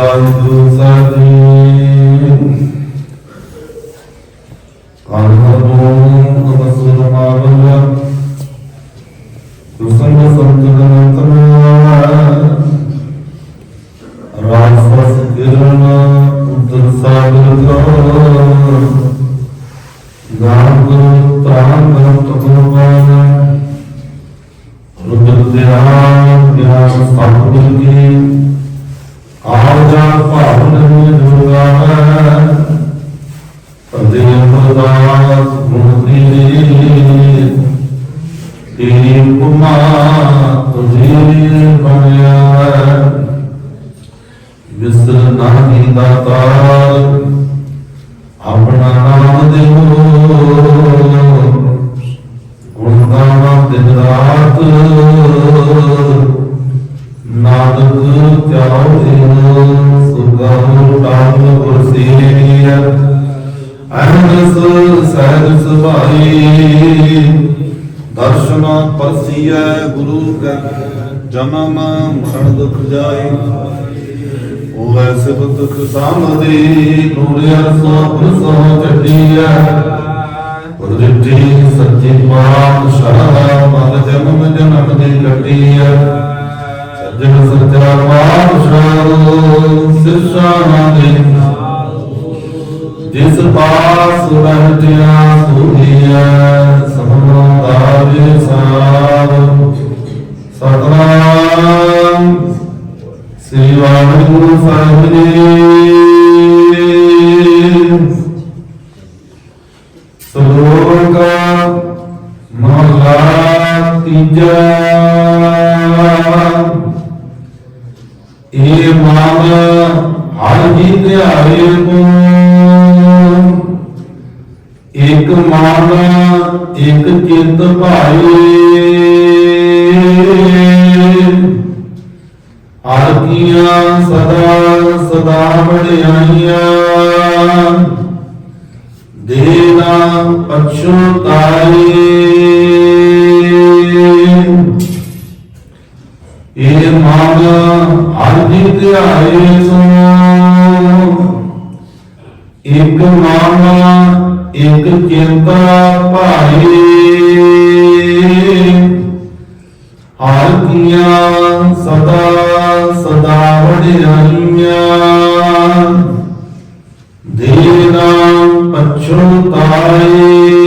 ਵਾਹਿਗੁਰੂ ਸਾਜੀ ਕਾਨਹੂ ਅਵਸੁਰ ਮਾਵਲਾ ਸੁਸੰਗ ਸੰਤਨ ਤਮਾ ਕਿਰਨ ਉਦਰ ਸਾਗਰ ਕੋ ਦਾਤਾਰ ਆਪਣਾ ਨਾਮ ਦੇਵੋ ਗੁਣ ਦਿਨ ਰਾਤ। ਨਾਨਕ ਤਿਆਉ ਦਿਨ ਸੁਗਾਉ ਟਾਮ ਗੁਰਸੀਨੀਆ ਅਨੰਦਸ ਸਹਿਜ ਸੁਭਾਈ, ਦਰਸ਼ਨ ਪਰਸੀਐ ਗੁਰੂ ਕੈ, ਜਨਮ ਮਰਨ ਦੁਖ ਜਾਈ। ਉਹ ਐਸੇ ਬਤਖ ਸਾਮਦੀ ਨੂਰੇ ਅਰਸੋ ਪੁਰਸੋ ਚੱਡੀਐ ਉਦਰਿੱਠੀ ਸੱਚੀ ਪਾਤਸ਼ਾਹ ਮਨ ਜਨਮ ਜਨਮ ਦੀ ਕੱਟੀਐ ਸੱਜਣ ਸੱਚਾ ਪਾਤਸ਼ਾਹ ਸਿਰਸ਼ਾਂ ਦੇ ਜਿਸ ਪਾਸ ਰਹਿਤਿਆ ਸੁਧੀਐ ਸਮਨੋ ਏ ਮਨ ਹਰ ਜੀ ਧਿਆਏ ਕੋ ਇਕ ਮਨ, ਇਕ ਚਿਤ ਭਾਏ। ਹਰ ਕੀਆਂ ਸਦਾ ਸਦਾ ਵਡਿਆਈਆਂ। ਦੇਨਾ ਪਛੁਤਾਈ ਹਰ ਦੀ ਧਿਆਏ ਸੋ। ਇੱਕ ਮਨ ਇੱਕ ਚਿੰਤਾ ਭਾਈ ਹਰ ਕੀਆਂ ਸਦਾ ਸਦਾ ਵਡਿਆਈਆਂ। ਦੇਨਾ ਪਛੁਤਾਏ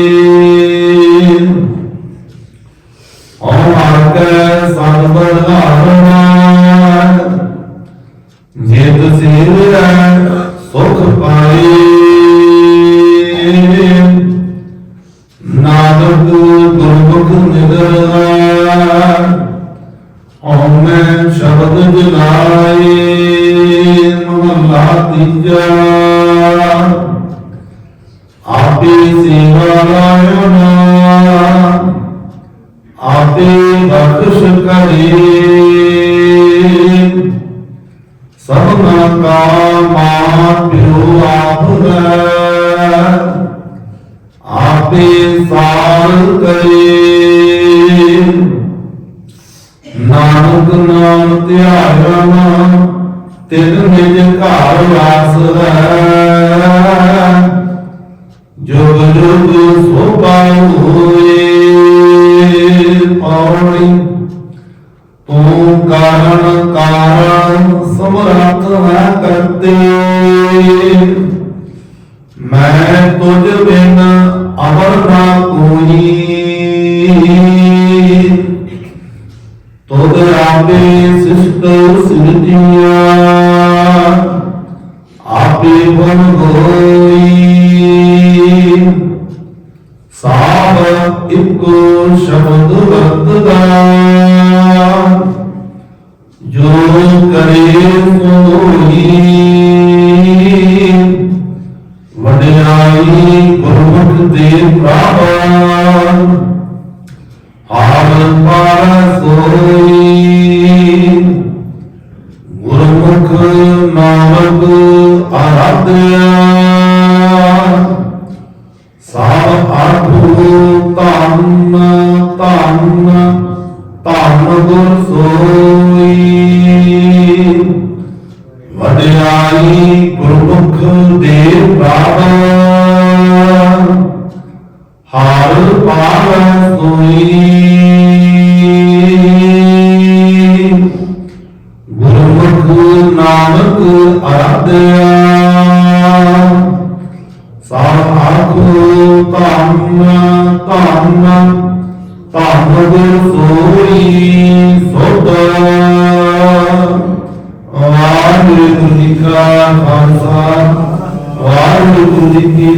ਜਲਾਏ ਮਹਲਾ ਤੀਜਾ ਆਪੇ ਸੇਵਾ ਲਾਇਣਾ ਆਪੇ ਬਖਸ਼ ਕਰੇ ਸਭਨਾ ਕਾ ਮਾਂ ਪਿਓ ਆਪ ਆਪੇ ਸਾਰ ਕਰੇ ਨਾਨਕ ਨਾਮ ਧਿਆਇਆ ਤਿਨ ਨਿਜ ਘਰ ਵਾਸ ਹੈ ਜੁਗ ਜੁਗ ਸੋਭਾ ਹੋਏ ਪੌੜੀ ਤੂੰ ਕਾਰਨ ਕਾਰਨ ਸਮਰੱਥ ਹੈ ਕਰਤੇ। ਮੈਂ ਤੁਝ Yeah. ਆਠੂ ਧੰਨ ਧੰਨ ਧੰਨ ਗੁਰ ਸੋਈ ਵਡਿਆ ਜਾਈ ਗੁਰਮੁਖ ਦੇ ਬਾਬਾ ਹਰ ਪਾਵੈ ਸੋਈ ਗੁਰਮੁਖ ਨਾਨਕ ਅਰਾਧਿਆ ਸਭ ਆਖੋ ਧੰਨ ਧੰਨ ਧੰਨ ਗੁਰ ਸੋਈ ਸੁਧ ਵਾਹਿਗੁਰੂ ਜੀ ਕਾ ਖਾਲਸਾ ਵਾਹਿਗੁਰੂ ਜੀ ਕੀ